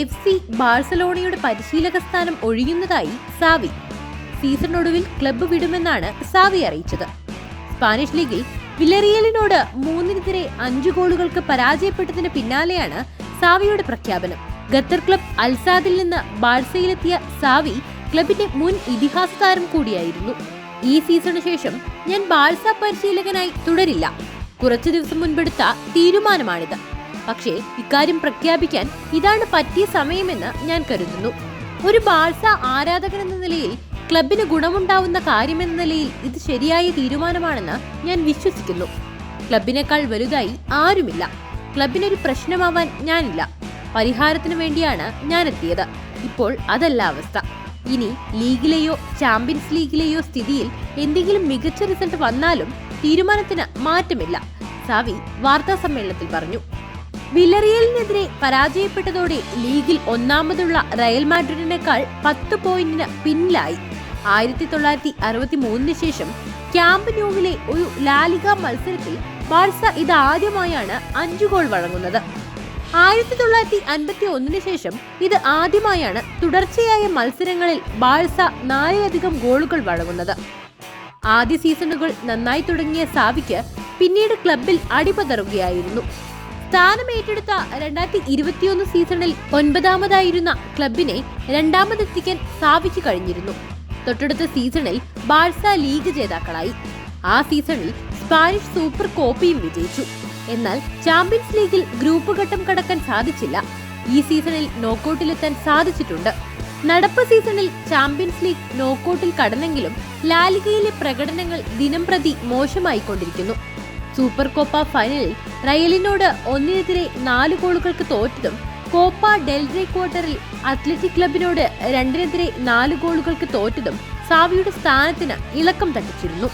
F C ബാഴ്സലോണയുടെ പരിശീലക സ്ഥാനം ഒഴിയുന്നതായി സാവി. സീസണൊടുവിൽ ക്ലബ്ബ് വിടുമെന്നാണ് സാവി അറിയിച്ചത്. സ്പാനിഷ് ലീഗിൽ വിലറിയലിനോട് മൂന്നിനെതിരെ അഞ്ചു ഗോളുകൾക്ക് പരാജയപ്പെട്ടതിന് പിന്നാലെയാണ് സാവിയുടെ പ്രഖ്യാപനം. ഖത്തർ ക്ലബ് അൽസാദിൽ നിന്ന് ബാഴ്സയിലെത്തിയ സാവി ക്ലബിന്റെ മുൻ ഇതിഹാസ താരം കൂടിയായിരുന്നു. ഈ സീസണു ശേഷം ഞാൻ ബാഴ്സ പരിശീലകനായി തുടരില്ല. കുറച്ചു ദിവസം മുൻപെടുത്ത തീരുമാനമാണിത്. പക്ഷേ ഇക്കാര്യം പ്രഖ്യാപിക്കാൻ ഇതാണ് പറ്റിയ സമയമെന്ന് ഞാൻ കരുതുന്നു. ഒരു ബാഴ്സ ആരാധകൻ എന്ന നിലയിൽ ക്ലബിന് ഗുണമുണ്ടാവുന്ന കാര്യമെന്ന നിലയിൽ ഇത് ശരിയായ തീരുമാനമാണെന്ന് ഞാൻ വിശ്വസിക്കുന്നു. ക്ലബിനേക്കാൾ വലുതായി ആരുമില്ല. ക്ലബിനൊരു പ്രശ്നമാവാൻ ഞാനില്ല. പരിഹാരത്തിന് വേണ്ടിയാണ് ഞാൻ എത്തിയത് ഇപ്പോൾ അതല്ല അവസ്ഥ. ഇനി ലീഗിലെയോ ചാമ്പ്യൻസ് ലീഗിലെയോ സ്ഥിതിയിൽ എന്തെങ്കിലും മികച്ച റിസൾട്ട് വന്നാലും തീരുമാനത്തിന് മാറ്റമില്ല സാവി വാർത്താ സമ്മേളനത്തിൽ പറഞ്ഞു. വിലറിയലിനെതിരെ പരാജയപ്പെട്ടതോടെ ലീഗിൽ ഒന്നാമതുള്ള റയൽ മാഡ്രിഡിനേക്കാൾ പത്ത് പോയിന്റിന് പിന്നിലായി. ആയിരത്തി തൊള്ളായിരത്തി അറുപത്തി മൂന്നിന് ശേഷം ക്യാമ്പ് ന്യൂവിലെ ഒരു ലാലിക മത്സരത്തിൽ ബാഴ്സ ഇതാദ്യമായാണ് അഞ്ചു ഗോൾ വഴങ്ങുന്നത്. ആയിരത്തി തൊള്ളായിരത്തി അൻപത്തി ഒന്നിന് ശേഷം ഇത് ആദ്യമായാണ് തുടർച്ചയായ മത്സരങ്ങളിൽ ബാഴ്സ നാലിലധികം ഗോളുകൾ വഴങ്ങുന്നത്. ആദ്യ സീസണുകൾ നന്നായി തുടങ്ങിയ സാവിക്ക് പിന്നീട് ക്ലബിൽ അടിപതറുകയായിരുന്നു. സ്ഥാനം ഏറ്റെടുത്ത രണ്ടായിരത്തി ഇരുപത്തിയൊന്ന് സീസണിൽ ഒൻപതാമതായിരുന്ന ക്ലബിനെ രണ്ടാമതെത്തിക്കാൻ സാവിക്ക് കഴിഞ്ഞിരുന്നു. തൊട്ടടുത്ത സീസണിൽ ബാഴ്സ ലീഗ് ജേതാക്കളായി. ആ സീസണിൽ സ്പാനിഷ് സൂപ്പർ കോപ്പയും വിജയിച്ചു. എന്നാൽ ചാമ്പ്യൻസ് ലീഗിൽ ഗ്രൂപ്പ് ഘട്ടം കടക്കാൻ സാധിച്ചില്ല. ഈ സീസണിൽ നോക്കൌട്ടിലെത്താൻ സാധിച്ചിട്ടുണ്ട്. നടപ്പ് സീസണിൽ ചാമ്പ്യൻസ് ലീഗ് നോക്കൌട്ടിൽ കടന്നെങ്കിലും ലാലിഗയിലെ പ്രകടനങ്ങൾ ദിനം പ്രതി മോശമായിക്കൊണ്ടിരിക്കുന്നു. സൂപ്പർ കോപ്പ ഫൈനലിൽ റയലിനോട് ഒന്നിനെതിരെ നാല് ഗോളുകൾക്ക് തോറ്റതും കോപ്പ ഡെൽറേ ക്വാർട്ടറിൽ അത്ലറ്റിക് ക്ലബിനോട് രണ്ടിനെതിരെ നാല് ഗോളുകൾക്ക് തോറ്റതും സാവിയുടെ സ്ഥാനത്തിന് ഇളക്കം തട്ടിച്ചിരുന്നു.